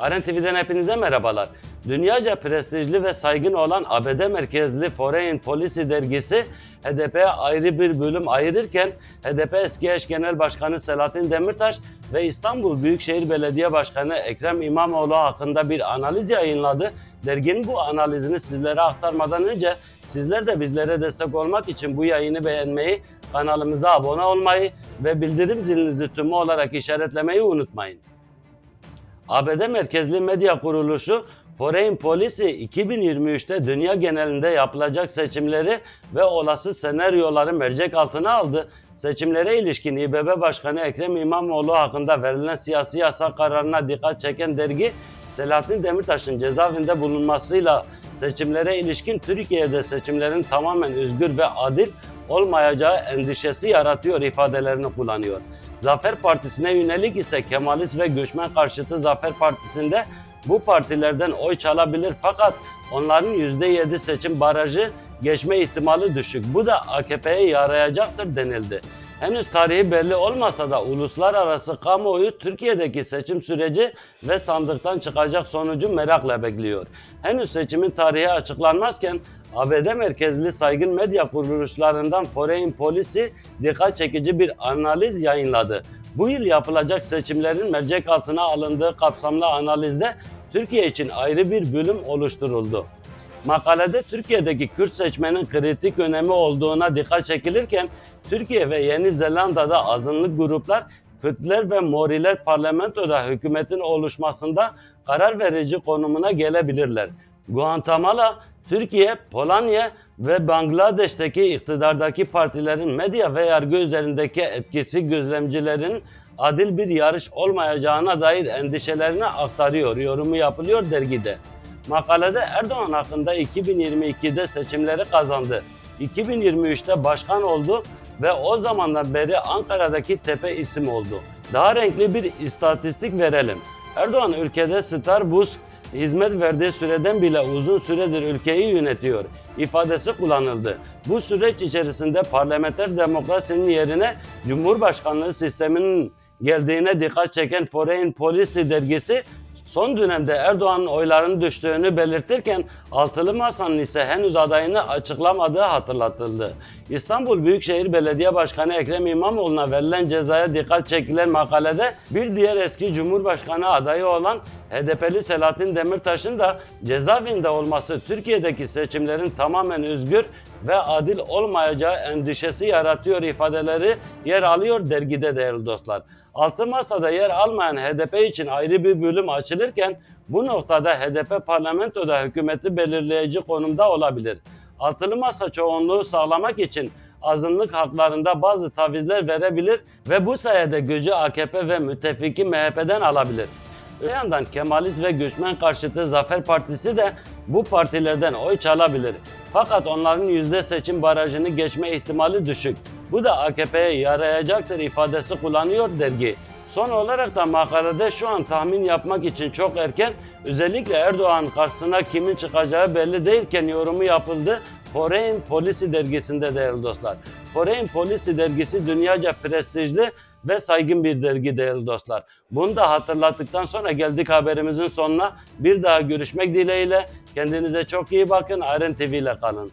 Aren TV'den hepinize merhabalar. Dünyaca prestijli ve saygın olan ABD merkezli Foreign Policy dergisi HDP'ye ayrı bir bölüm ayırırken HDP eski eş genel başkanı Selahattin Demirtaş ve İstanbul Büyükşehir Belediye Başkanı Ekrem İmamoğlu hakkında bir analiz yayınladı. Derginin bu analizini sizlere aktarmadan önce sizler de bizlere destek olmak için bu yayını beğenmeyi, kanalımıza abone olmayı ve bildirim zilinizi tümü olarak işaretlemeyi unutmayın. ABD merkezli medya kuruluşu Foreign Policy 2023'te dünya genelinde yapılacak seçimleri ve olası senaryoları mercek altına aldı. Seçimlere ilişkin İBB Başkanı Ekrem İmamoğlu hakkında verilen siyasi yasak kararına dikkat çeken dergi Selahattin Demirtaş'ın cezaevinde bulunmasıyla seçimlere ilişkin Türkiye'de seçimlerin tamamen özgür ve adil olmayacağı endişesi yaratıyor ifadelerini kullanıyor. Zafer Partisi'ne yönelik ise Kemalist ve göçmen karşıtı Zafer Partisi'nde bu partilerden oy çalabilir fakat onların %7 seçim barajı geçme ihtimali düşük. Bu da AKP'ye yarayacaktır denildi. Henüz tarihi belli olmasa da uluslararası kamuoyu Türkiye'deki seçim süreci ve sandıktan çıkacak sonucu merakla bekliyor. Henüz seçimin tarihi açıklanmazken ABD merkezli saygın medya kuruluşlarından Foreign Policy dikkat çekici bir analiz yayınladı. Bu yıl yapılacak seçimlerin mercek altına alındığı kapsamlı analizde Türkiye için ayrı bir bölüm oluşturuldu. Makalede Türkiye'deki Kürt seçmenin kritik önemi olduğuna dikkat çekilirken Türkiye ve Yeni Zelanda'da azınlık gruplar Kürtler ve Moriler parlamentoda hükümetin oluşmasında karar verici konumuna gelebilirler. Guatemala, Türkiye, Polonya ve Bangladeş'teki iktidardaki partilerin medya ve yargı üzerindeki etkisi gözlemcilerin adil bir yarış olmayacağına dair endişelerini aktarıyor, yorumu yapılıyor dergide. Makalede Erdoğan hakkında 2022'de seçimleri kazandı. 2023'te başkan oldu ve o zamandan beri Ankara'daki tepe isim oldu. Daha renkli bir istatistik verelim. Erdoğan ülkede Starbucks hizmet verdiği süreden bile uzun süredir ülkeyi yönetiyor ifadesi kullanıldı. Bu süreç içerisinde parlamenter demokrasinin yerine Cumhurbaşkanlığı sisteminin geldiğine dikkat çeken Foreign Policy dergisi son dönemde Erdoğan'ın oylarının düştüğünü belirtirken Altılı Masa'nın ise henüz adayını açıklamadığı hatırlatıldı. İstanbul Büyükşehir Belediye Başkanı Ekrem İmamoğlu'na verilen cezaya dikkat çekilen makalede bir diğer eski Cumhurbaşkanı adayı olan HDP'li Selahattin Demirtaş'ın da cezaevinde olması Türkiye'deki seçimlerin tamamen özgür ve adil olmayacağı endişesi yaratıyor ifadeleri yer alıyor dergide değerli dostlar. Altı masada yer almayan HDP için ayrı bir bölüm açılırken bu noktada HDP parlamentoda hükümeti belirleyici konumda olabilir. Altılı masa çoğunluğu sağlamak için azınlık haklarında bazı tavizler verebilir ve bu sayede gücü AKP ve müttefiki MHP'den alabilir. Öte yandan Kemalist ve göçmen karşıtı Zafer Partisi de bu partilerden oy çalabilir. Fakat onların yüzde seçim barajını geçme ihtimali düşük. Bu da AKP'ye yarayacaktır ifadesi kullanıyor dergi. Son olarak da makalede şu an tahmin yapmak için çok erken, özellikle Erdoğan karşısına kimin çıkacağı belli değilken yorumu yapıldı. Foreign Policy dergisinde değerli dostlar. Foreign Policy dergisi dünyaca prestijli ve saygın bir dergi değerli dostlar. Bunu da hatırlattıktan sonra geldik haberimizin sonuna. Bir daha görüşmek dileğiyle. Kendinize çok iyi bakın. Ayrın TV ile kalın.